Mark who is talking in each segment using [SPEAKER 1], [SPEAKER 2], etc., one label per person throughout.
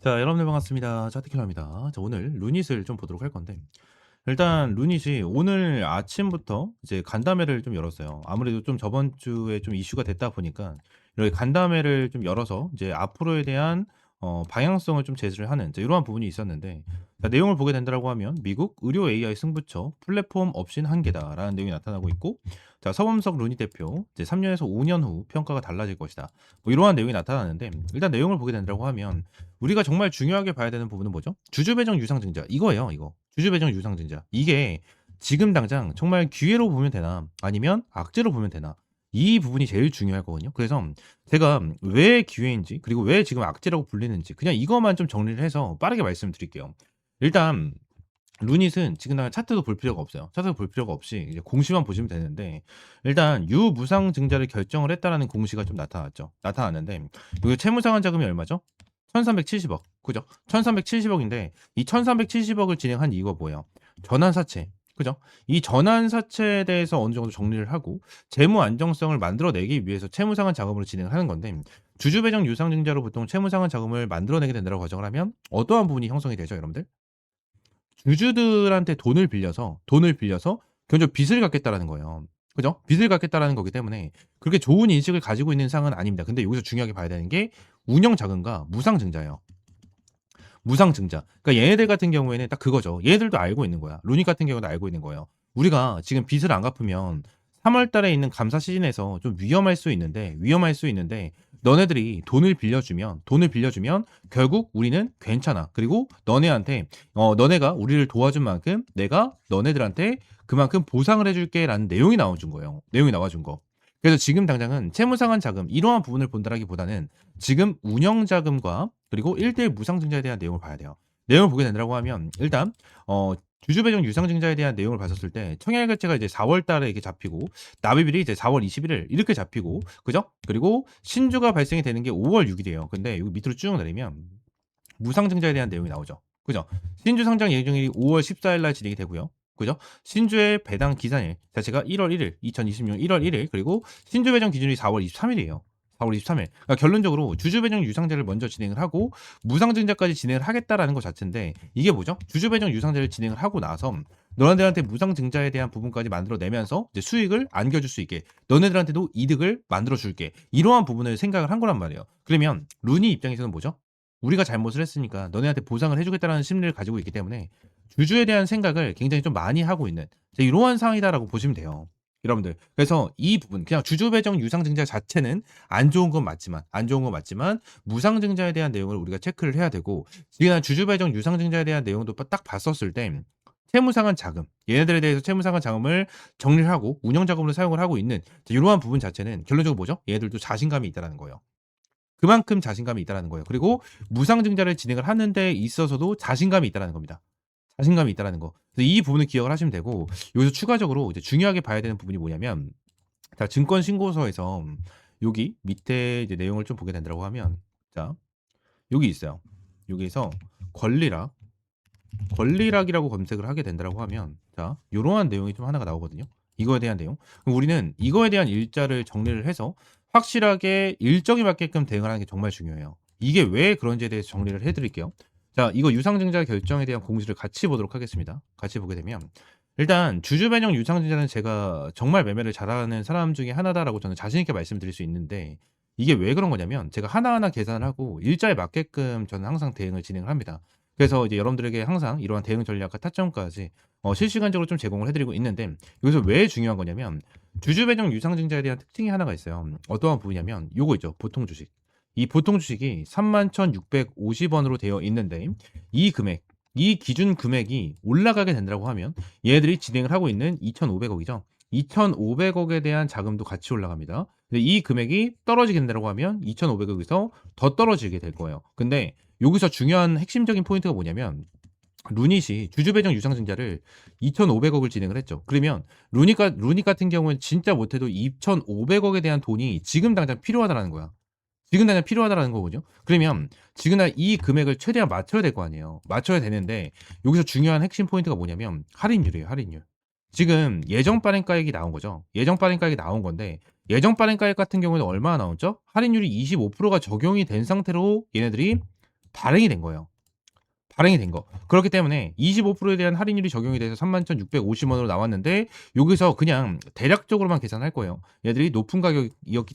[SPEAKER 1] 자, 여러분들 반갑습니다. 짜티킬러입니다. 자, 오늘 루닛을 좀 보도록 할 건데, 일단 루닛이 오늘 아침부터 이제 간담회를 좀 열었어요. 아무래도 좀 저번 주에 좀 이슈가 됐다 보니까, 이렇게 간담회를 좀 열어서 이제 앞으로에 대한 어, 방향성을 좀 제시를 하는 이제 이러한 부분이 있었는데, 자, 내용을 보게 된다고 하면 미국 의료 AI 승부처 플랫폼 없인 한계다라는 내용이 나타나고 있고, 자, 서범석 루닛 대표 이제 3년에서 5년 후 평가가 달라질 것이다. 뭐 이러한 내용이 나타나는데, 일단 내용을 보게 된다고 하면 우리가 정말 중요하게 봐야 되는 부분은 뭐죠? 주주배정 유상증자. 이거예요 이거. 주주배정 유상증자. 이게 지금 당장 정말 기회로 보면 되나 아니면 악재로 보면 되나 이 부분이 제일 중요하거든요. 그래서 제가 왜 기회인지 그리고 왜 지금 악재라고 불리는지 그냥 이것만 좀 정리를 해서 빠르게 말씀드릴게요 일단 루닛은 지금 당장 차트도 볼 필요가 없어요. 차트도 볼 필요가 없이 이제 공시만 보시면 되는데 일단 유무상 증자를 결정을 했다라는 공시가 좀 나타났죠. 나타났는데 여기 채무상환 자금이 얼마죠? 1370억. 그죠? 1370억인데 이 1370억을 진행한 이유가 뭐예요? 전환사채. 그죠? 이 전환사채에 대해서 어느 정도 정리를 하고 재무 안정성을 만들어내기 위해서 채무상환 자금으로 진행을 하는 건데 주주배정 유상증자로 보통 채무상환 자금을 만들어내게 된다고 가정을 하면 어떠한 부분이 형성이 되죠, 여러분들? 주주들한테 돈을 빌려서 돈을 빌려서 견적 빚을 갚겠다라는 거예요. 그죠? 빚을 갚겠다라는 거기 때문에 그렇게 좋은 인식을 가지고 있는 상은 아닙니다. 근데 여기서 중요하게 봐야 되는 게 운영 자금과 무상 증자예요. 무상 증자. 그러니까 얘네들 같은 경우에는 딱 그거죠. 얘네들도 알고 있는 거야. 루닉 같은 경우도 알고 있는 거예요. 우리가 지금 빚을 안 갚으면 3월 달에 있는 감사 시즌에서 좀 위험할 수 있는데 위험할 수 있는데 너네들이 돈을 빌려주면 돈을 빌려주면 결국 우리는 괜찮아. 그리고 너네한테 어 너네가 우리를 도와준 만큼 내가 너네들한테 그만큼 보상을 해줄게라는 내용이 나와준 거예요. 내용이 나와준 거. 그래서 지금 당장은 채무상환 자금 이러한 부분을 본다라기보다는 지금 운영 자금과 그리고 1대1 무상 증자에 대한 내용을 봐야 돼요. 내용을 보게 된다고 하면 일단 어 주주배정 유상증자에 대한 내용을 봤었을 때 청약결제가 이제 4월 달에 이렇게 잡히고 납입일이 이제 4월 21일 이렇게 잡히고 그죠? 그리고 신주가 발생이 되는 게 5월 6일이에요. 근데 여기 밑으로 쭉 내리면 무상증자에 대한 내용이 나오죠. 그죠? 신주 상장 예정일이 5월 14일 날 진행이 되고요. 그죠? 신주의 배당 기산일 자체가 1월 1일, 2026년 1월 1일, 그리고 신주 배정 기준이 4월 23일이에요. 4월 23일. 그러니까 결론적으로 주주 배정 유상제를 먼저 진행을 하고 무상증자까지 진행을 하겠다라는 것 자체인데 이게 뭐죠? 주주 배정 유상제를 진행을 하고 나서 너네들한테 무상증자에 대한 부분까지 만들어내면서 이제 수익을 안겨줄 수 있게 너네들한테도 이득을 만들어줄게 이러한 부분을 생각을 한 거란 말이에요. 그러면 루니 입장에서는 뭐죠? 우리가 잘못을 했으니까 너네한테 보상을 해주겠다라는 심리를 가지고 있기 때문에 주주에 대한 생각을 굉장히 좀 많이 하고 있는 이러한 상황이다라고 보시면 돼요. 여러분들. 그래서 이 부분 그냥 주주 배정 유상 증자 자체는 안 좋은 건 맞지만 안 좋은 건 맞지만 무상 증자에 대한 내용을 우리가 체크를 해야 되고 지금 주주 배정 유상 증자에 대한 내용도 딱 봤었을 때 채무상환 자금 얘네들에 대해서 채무상환 자금을 정리를 하고 운영 자금으로 사용을 하고 있는 이러한 부분 자체는 결론적으로 뭐죠? 얘네들도 자신감이 있다라는 거예요. 그만큼 자신감이 있다라는 거예요. 그리고 무상 증자를 진행을 하는 데 있어서도 자신감이 있다라는 겁니다. 자신감이 있다라는 거. 이 부분을 기억을 하시면 되고 여기서 추가적으로 이제 중요하게 봐야 되는 부분이 뭐냐면 자 증권 신고서에서 여기 밑에 이제 내용을 좀 보게 된다고 하면 자 여기 있어요. 여기서 권리락 권리락이라고 검색을 하게 된다고 하면 자 이러한 내용이 좀 하나가 나오거든요. 이거에 대한 내용. 그럼 우리는 이거에 대한 일자를 정리를 해서 확실하게 일정에 맞게끔 대응을 하는 게 정말 중요해요. 이게 왜 그런지에 대해서 정리를 해드릴게요. 자, 이거 유상증자 결정에 대한 공지를 같이 보도록 하겠습니다. 같이 보게 되면 일단 주주 변형 유상증자는 제가 정말 매매를 잘하는 사람 중에 하나다라고 저는 자신 있게 말씀드릴 수 있는데 이게 왜 그런 거냐면 제가 하나하나 계산을 하고 일자에 맞게끔 저는 항상 대응을 진행을 합니다. 그래서 이제 여러분들에게 항상 이러한 대응 전략과 타점까지 어, 실시간적으로 좀 제공을 해드리고 있는데 여기서 왜 중요한 거냐면 주주 변형 유상증자에 대한 특징이 하나가 있어요. 어떠한 부분이냐면 요거 있죠. 보통 주식. 이 보통 주식이 31,650원으로 되어 있는데 이 금액, 이 기준 금액이 올라가게 된다고 하면 얘들이 진행을 하고 있는 2,500억이죠. 2,500억에 대한 자금도 같이 올라갑니다. 근데 이 금액이 떨어지게 된다고 하면 2,500억에서 더 떨어지게 될 거예요. 근데 여기서 중요한 핵심적인 포인트가 뭐냐면 루닛이 주주배정 유상증자를 2,500억을 진행을 했죠. 그러면 루닛, 루닛 같은 경우는 진짜 못해도 2,500억에 대한 돈이 지금 당장 필요하다는 거야. 지금 당장 필요하다라는 거거든요. 그러면 지금 이 금액을 최대한 맞춰야 될 거 아니에요. 맞춰야 되는데 여기서 중요한 핵심 포인트가 뭐냐면 할인율이에요. 할인율. 지금 예정 발행 가액이 나온 거죠. 예정 발행 가액이 나온 건데 예정 발행 가액 같은 경우는 얼마나 나왔죠? 할인율이 25%가 적용이 된 상태로 얘네들이 발행이 된 거예요. 발행이 된 거. 그렇기 때문에 25%에 대한 할인율이 적용이 돼서 31,650원으로 나왔는데 여기서 그냥 대략적으로만 계산할 거예요. 얘들이 높은 가격이었기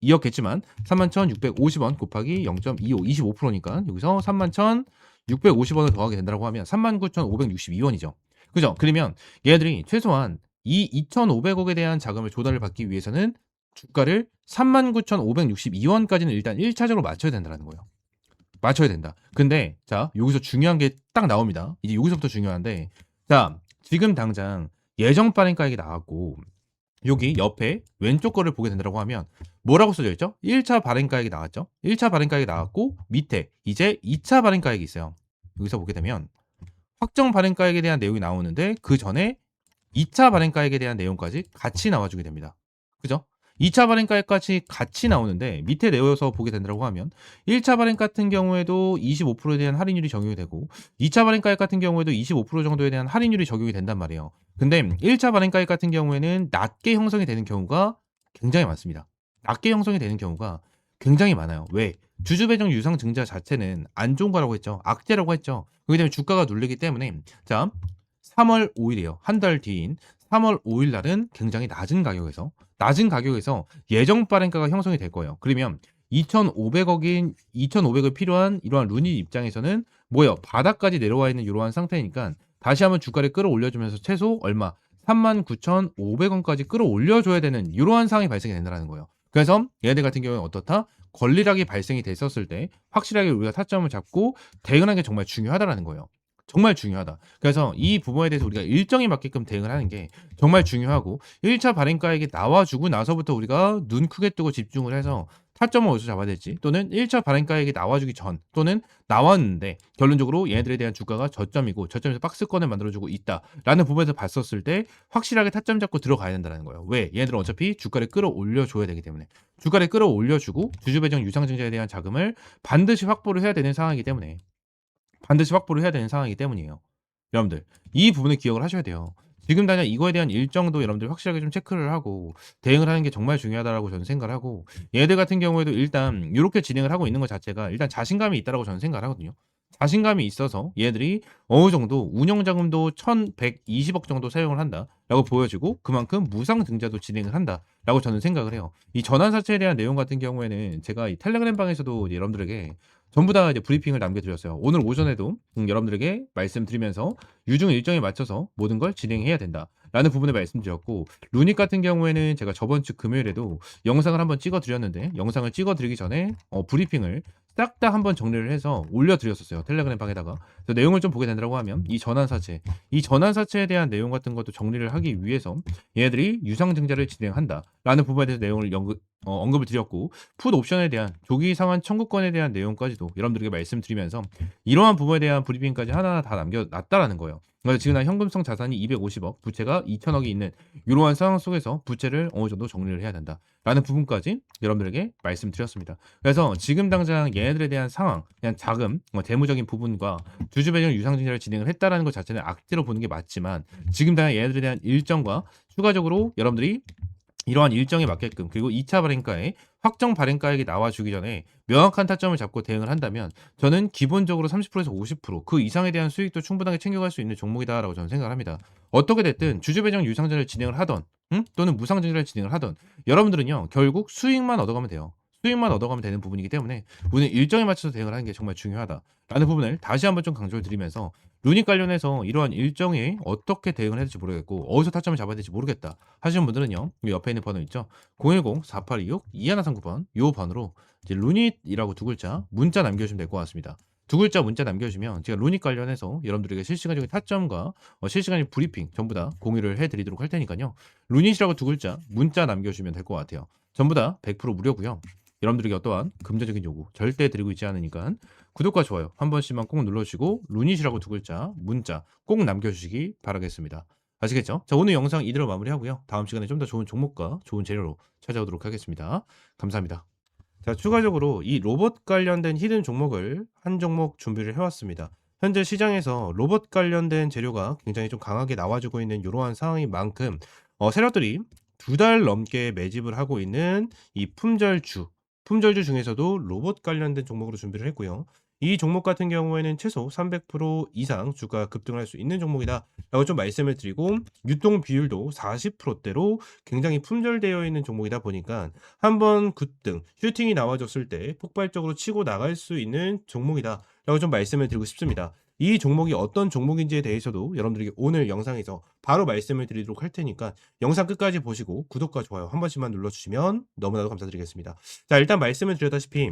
[SPEAKER 1] 이었겠지만 31,650원 곱하기 0.25 25%니까 여기서 31,650원을 더하게 된다고 하면 39,562원이죠. 그죠? 그러면 얘들이 최소한 이 2,500억에 대한 자금을 조달을 받기 위해서는 주가를 39,562원까지는 일단 1차적으로 맞춰야 된다는 거예요. 맞춰야 된다. 근데 자 여기서 중요한 게 딱 나옵니다. 이제 여기서부터 중요한데 자 지금 당장 예정 발행가액이 나왔고 여기 옆에 왼쪽 거를 보게 된다고 하면 뭐라고 써져 있죠? 1차 발행가액이 나왔죠? 1차 발행가액이 나왔고 밑에 이제 2차 발행가액이 있어요. 여기서 보게 되면 확정 발행가액에 대한 내용이 나오는데 그 전에 2차 발행가액에 대한 내용까지 같이 나와주게 됩니다. 그죠? 2차 발행가액까지 같이 나오는데 밑에 내어서 보게 된다고 하면 1차 발행 같은 경우에도 25%에 대한 할인율이 적용이 되고 2차 발행가액 같은 경우에도 25% 정도에 대한 할인율이 적용이 된단 말이에요. 근데 1차 발행가액 같은 경우에는 낮게 형성이 되는 경우가 굉장히 많습니다. 낮게 형성이 되는 경우가 굉장히 많아요. 왜? 주주 배정 유상 증자 자체는 안 좋은 거라고 했죠. 악재라고 했죠. 그렇기 때문에 주가가 눌리기 때문에 자 3월 5일이에요. 한 달 뒤인 3월 5일 날은 굉장히 낮은 가격에서 낮은 가격에서 예정 발행가가 형성이 될 거예요. 그러면 2,500억인 2,500을 필요한 이러한 루닛 입장에서는 뭐예요? 바닥까지 내려와 있는 이러한 상태니까 다시 한번 주가를 끌어올려주면서 최소 얼마? 39,500원까지 끌어올려줘야 되는 이러한 상황이 발생이 된다는 거예요. 그래서 얘네들 같은 경우는 어떻다? 권리락이 발생이 됐었을 때 확실하게 우리가 타점을 잡고 대응하는 게 정말 중요하다라는 거예요. 정말 중요하다. 그래서 이 부분에 대해서 우리가 일정에 맞게끔 대응을 하는 게 정말 중요하고 1차 발행가액이 나와주고 나서부터 우리가 눈 크게 뜨고 집중을 해서 타점을 어디서 잡아야 될지 또는 1차 발행가액이 나와주기 전 또는 나왔는데 결론적으로 얘네들에 대한 주가가 저점이고 저점에서 박스권을 만들어주고 있다라는 부분에서 봤었을 때 확실하게 타점 잡고 들어가야 된다는 거예요. 왜? 얘네들은 어차피 주가를 끌어올려줘야 되기 때문에 주가를 끌어올려주고 주주배정 유상증자에 대한 자금을 반드시 확보를 해야 되는 상황이기 때문에 반드시 확보를 해야 되는 상황이기 때문이에요. 여러분들 이 부분을 기억을 하셔야 돼요. 지금 당장 이거에 대한 일정도 여러분들 확실하게 좀 체크를 하고 대응을 하는 게 정말 중요하다라고 저는 생각을 하고 얘들 같은 경우에도 일단 이렇게 진행을 하고 있는 것 자체가 일단 자신감이 있다라고 저는 생각을 하거든요. 자신감이 있어서 얘들이 어느 정도 운영 자금도 1,120억 정도 사용을 한다라고 보여지고 그만큼 무상 증자도 진행을 한다라고 저는 생각을 해요. 이 전환 사채에 대한 내용 같은 경우에는 제가 이 텔레그램 방에서도 여러분들에게 전부 다 이제 브리핑을 남겨드렸어요. 오늘 오전에도 음, 여러분들에게 말씀드리면서 유중 일정에 맞춰서 모든 걸 진행해야 된다. 라는 부분을 말씀드렸고 루닉 같은 경우에는 제가 저번 주 금요일에도 영상을 한번 찍어드렸는데 영상을 찍어드리기 전에 어, 브리핑을 싹다 한번 정리를 해서 올려드렸었어요. 텔레그램 방에다가. 내용을 좀 보게 된다고 하면 이 전환사채, 이 전환사채에 대한 내용 같은 것도 정리를 하기 위해서 얘네들이 유상증자를 진행한다. 라는 부분에 대해서 내용을 연구, 어, 언급을 드렸고 풋 옵션에 대한 조기 상환 청구권에 대한 내용까지도 여러분들에게 말씀드리면서 이러한 부분에 대한 브리핑까지 하나하나 다 남겨놨다라는 거예요. 그래서 지금 현금성 자산이 250억, 부채가 2천억이 있는 이러한 상황 속에서 부채를 어느 정도 정리를 해야 된다라는 부분까지 여러분들에게 말씀드렸습니다. 그래서 지금 당장 얘네들에 대한 상황, 그냥 자금, 뭐 대무적인 부분과 주주 배정 유상증자를 진행을 했다라는 것 자체는 악재로 보는 게 맞지만 지금 당장 얘네들에 대한 일정과 추가적으로 여러분들이 이러한 일정에 맞게끔 그리고 2차 발행가에 확정 발행가액이 나와주기 전에 명확한 타점을 잡고 대응을 한다면 저는 기본적으로 30%에서 50%그 이상에 대한 수익도 충분하게 챙겨갈 수 있는 종목이다라고 저는 생각을 합니다. 어떻게 됐든 주주 배정 유상증자를 진행을 하던 응? 또는 무상증자를 진행을 하던 여러분들은요 결국 수익만 얻어가면 돼요. 수익만 얻어가면 되는 부분이기 때문에 우리는 일정에 맞춰서 대응을 하는 게 정말 중요하다라는 부분을 다시 한번 좀 강조를 드리면서 루닉 관련해서 이러한 일정에 어떻게 대응을 해야 될지 모르겠고 어디서 타점을 잡아야 될지 모르겠다 하시는 분들은요 이 옆에 있는 번호 있죠? 010-4826-2139번 이 번호로 이제 루닛이라고 두 글자 문자 남겨주시면 될 것 같습니다. 두 글자 문자 남겨주시면 제가 루닉 관련해서 여러분들에게 실시간적인 타점과 어, 실시간적인 브리핑 전부 다 공유를 해드리도록 할 테니까요. 루닛이라고 두 글자 문자 남겨주시면 될 것 같아요. 전부 다 100% 무료고요 여러분들에게 어떠한 금전적인 요구 절대 드리고 있지 않으니까 구독과 좋아요 한 번씩만 꼭 눌러주시고 루닛이라고 두 글자 문자 꼭 남겨주시기 바라겠습니다. 아시겠죠? 자 오늘 영상 이대로 마무리하고요. 다음 시간에 좀 더 좋은 종목과 좋은 재료로 찾아오도록 하겠습니다. 감사합니다. 자 추가적으로 이 로봇 관련된 히든 종목을 한 종목 준비를 해왔습니다. 현재 시장에서 로봇 관련된 재료가 굉장히 좀 강하게 나와주고 있는 이러한 상황인 만큼 어, 세력들이 두 달 넘게 매집을 하고 있는 이 품절주 품절주 중에서도 로봇 관련된 종목으로 준비를 했고요.
[SPEAKER 2] 이 종목 같은 경우에는 최소 300% 이상 주가 급등할 수 있는 종목이다 라고 좀 말씀을 드리고 유통 비율도 40%대로 굉장히 품절되어 있는 종목이다 보니까 한번 급등 슈팅이 나와줬을 때 폭발적으로 치고 나갈 수 있는 종목이다 라고 좀 말씀을 드리고 싶습니다. 이 종목이 어떤 종목인지에 대해서도 여러분들에게 오늘 영상에서 바로 말씀을 드리도록 할 테니까 영상 끝까지 보시고 구독과 좋아요 한 번씩만 눌러주시면 너무나도 감사드리겠습니다. 자 일단 말씀을 드렸다시피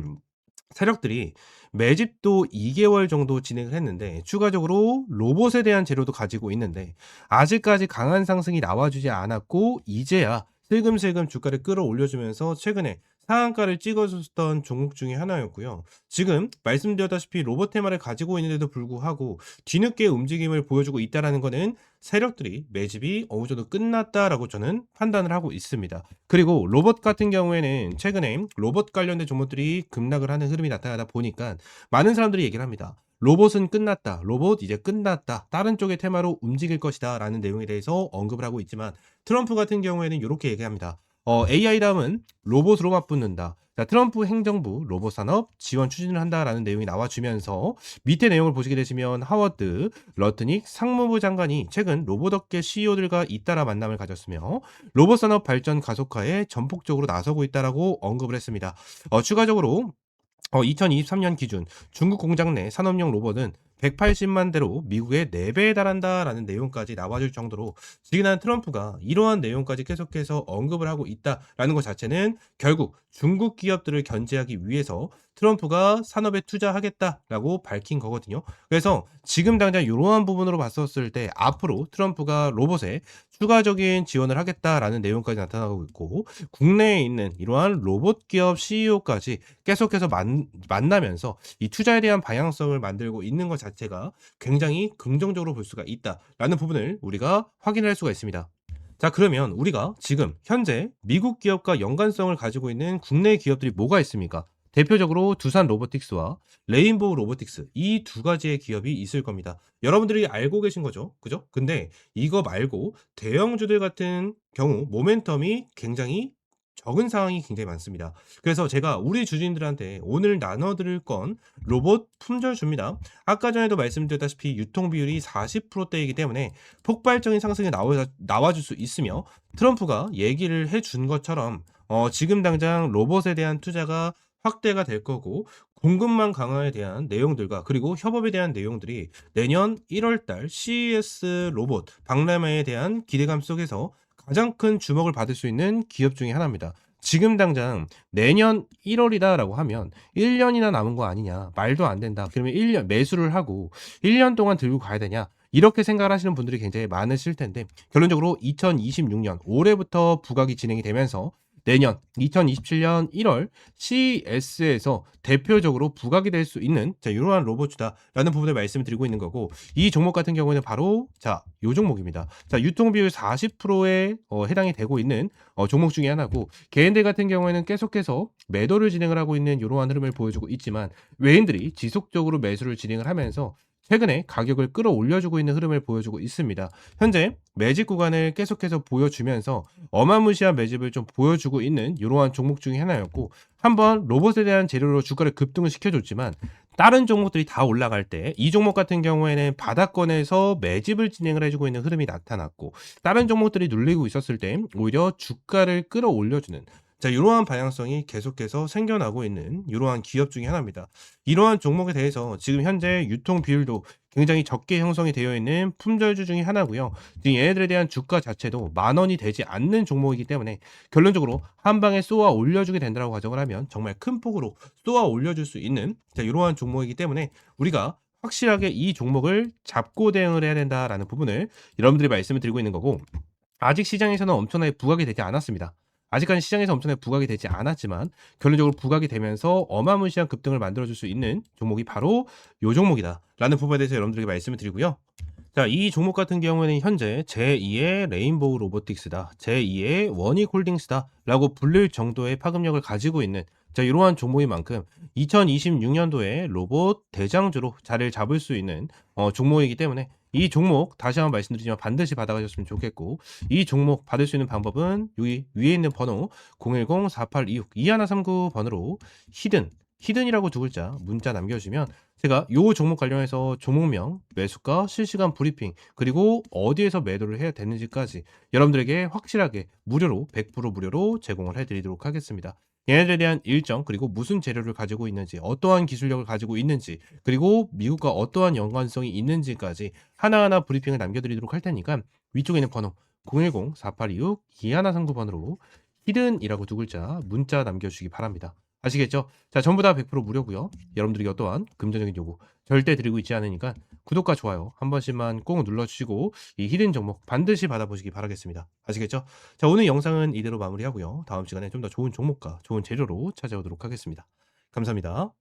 [SPEAKER 2] 세력들이 매집도 2개월 정도 진행을 했는데 추가적으로 로봇에 대한 재료도 가지고 있는데 아직까지 강한 상승이 나와주지 않았고 이제야 슬금슬금 주가를 끌어올려주면서 최근에 상한가를 찍어줬던 종목 중에 하나였고요. 지금 말씀드렸다시피 로봇 테마를 가지고 있는데도 불구하고 뒤늦게 움직임을 보여주고 있다라는 것은 세력들이 매집이 어느 정도 끝났다라고 저는 판단을 하고 있습니다. 그리고 로봇 같은 경우에는 최근에 로봇 관련된 종목들이 급락을 하는 흐름이 나타나다 보니까 많은 사람들이 얘기를 합니다. 로봇은 끝났다. 로봇 이제 끝났다. 다른 쪽의 테마로 움직일 것이다. 라는 내용에 대해서 언급을 하고 있지만 트럼프 같은 경우에는 이렇게 얘기합니다. 어, AI 다음은 로봇으로 맞붙는다. 자, 트럼프 행정부 로봇 산업 지원 추진을 한다라는 내용이 나와주면서 밑에 내용을 보시게 되시면 하워드 러트닉 상무부 장관이 최근 로봇업계 CEO들과 잇따라 만남을 가졌으며 로봇 산업 발전 가속화에 전폭적으로 나서고 있다라고 언급을 했습니다. 어, 추가적으로 어, 2023년 기준 중국 공장 내 산업용 로봇은 180만 대로 미국의 4배에 달한다라는 내용까지 나와줄 정도로 지난 트럼프가 이러한 내용까지 계속해서 언급을 하고 있다라는 것 자체는 결국 중국 기업들을 견제하기 위해서 트럼프가 산업에 투자하겠다라고 밝힌 거거든요. 그래서 지금 당장 이러한 부분으로 봤었을 때 앞으로 트럼프가 로봇에 추가적인 지원을 하겠다라는 내용까지 나타나고 있고 국내에 있는 이러한 로봇 기업 CEO까지 계속해서 만, 만나면서 이 투자에 대한 방향성을 만들고 있는 것 자체가 굉장히 긍정적으로 볼 수가 있다라는 부분을 우리가 확인할 수가 있습니다. 자, 그러면 우리가 지금 현재 미국 기업과 연관성을 가지고 있는 국내 기업들이 뭐가 있습니까? 대표적으로 두산 로보틱스와 레인보우 로보틱스 이 두 가지의 기업이 있을 겁니다. 여러분들이 알고 계신 거죠. 그죠? 근데 이거 말고 대형주들 같은 경우 모멘텀이 굉장히 적은 상황이 굉장히 많습니다. 그래서 제가 우리 주주님들한테 오늘 나눠드릴 건 로봇 품절주입니다. 아까 전에도 말씀드렸다시피 유통 비율이 40%대이기 때문에 폭발적인 상승이 나와, 나와줄 수 있으며 트럼프가 얘기를 해준 것처럼 어, 지금 당장 로봇에 대한 투자가 확대가 될 거고 공급망 강화에 대한 내용들과 그리고 협업에 대한 내용들이 내년 1월달 CES 로봇 박람회에 대한 기대감 속에서 가장 큰 주목을 받을 수 있는 기업 중에 하나입니다. 지금 당장 내년 1월이다라고 하면 1년이나 남은 거 아니냐 말도 안 된다. 그러면 1년 매수를 하고 1년 동안 들고 가야 되냐 이렇게 생각을 하시는 분들이 굉장히 많으실 텐데 결론적으로 2026년 올해부터 부각이 진행이 되면서 내년 2027년 1월 CES에서 대표적으로 부각이 될 수 있는 자 이러한 로봇이다라는 부분을 말씀을 드리고 있는 거고 이 종목 같은 경우에는 바로 자 요 종목입니다. 자 유통 비율 40%에 어, 해당이 되고 있는 어, 종목 중에 하나고 개인들 같은 경우에는 계속해서 매도를 진행을 하고 있는 이러한 흐름을 보여주고 있지만 외인들이 지속적으로 매수를 진행을 하면서 최근에 가격을 끌어올려주고 있는 흐름을 보여주고 있습니다. 현재 매집 구간을 계속해서 보여주면서 어마무시한 매집을 좀 보여주고 있는 이러한 종목 중에 하나였고 한번 로봇에 대한 재료로 주가를 급등을 시켜줬지만 다른 종목들이 다 올라갈 때 이 종목 같은 경우에는 바닥권에서 매집을 진행을 해주고 있는 흐름이 나타났고 다른 종목들이 눌리고 있었을 때 오히려 주가를 끌어올려주는 자, 이러한 방향성이 계속해서 생겨나고 있는 이러한 기업 중에 하나입니다. 이러한 종목에 대해서 지금 현재 유통 비율도 굉장히 적게 형성이 되어 있는 품절주 중에 하나고요. 지금 얘네들에 대한 주가 자체도 만 원이 되지 않는 종목이기 때문에 결론적으로 한 방에 쏘아 올려주게 된다고 가정을 하면 정말 큰 폭으로 쏘아 올려줄 수 있는 자, 이러한 종목이기 때문에 우리가 확실하게 이 종목을 잡고 대응을 해야 된다라는 부분을 여러분들이 말씀을 드리고 있는 거고 아직 시장에서는 엄청나게 부각이 되지 않았습니다. 아직까지 시장에서 엄청나게 부각이 되지 않았지만 결론적으로 부각이 되면서 어마무시한 급등을 만들어줄 수 있는 종목이 바로 요 종목이다라는 부분에 대해서 여러분들에게 말씀을 드리고요. 자, 이 종목 같은 경우에는 현재 제2의 레인보우 로보틱스다, 제2의 원익 홀딩스다 라고 불릴 정도의 파급력을 가지고 있는 자, 이러한 종목인 만큼 2026년도에 로봇 대장주로 자리를 잡을 수 있는 어, 종목이기 때문에 이 종목 다시 한번 말씀드리지만 반드시 받아가셨으면 좋겠고 이 종목 받을 수 있는 방법은 여기 위에 있는 번호 010-4826-2139 번호로 히든
[SPEAKER 1] 히든이라고 두 글자 문자 남겨주시면 제가 요 종목 관련해서 종목명, 매수가, 실시간 브리핑 그리고 어디에서 매도를 해야 되는지까지 여러분들에게 확실하게 무료로 100% 무료로 제공을 해드리도록 하겠습니다. 얘네들에 대한 일정 그리고 무슨 재료를 가지고 있는지 어떠한 기술력을 가지고 있는지 그리고 미국과 어떠한 연관성이 있는지까지 하나하나 브리핑을 남겨드리도록 할 테니까 위쪽에 있는 번호 010-4826-2139번으로 히든이라고 두 글자 문자 남겨주시기 바랍니다. 아시겠죠? 자, 전부 다 100% 무료고요. 여러분들에게 어떠한 금전적인 요구 절대 드리고 있지 않으니까 구독과 좋아요 한 번씩만 꼭 눌러주시고 이 히든 종목 반드시 받아보시기 바라겠습니다. 아시겠죠? 자, 오늘 영상은 이대로 마무리하고요. 다음 시간에 좀 더 좋은 종목과 좋은 재료로 찾아오도록 하겠습니다. 감사합니다.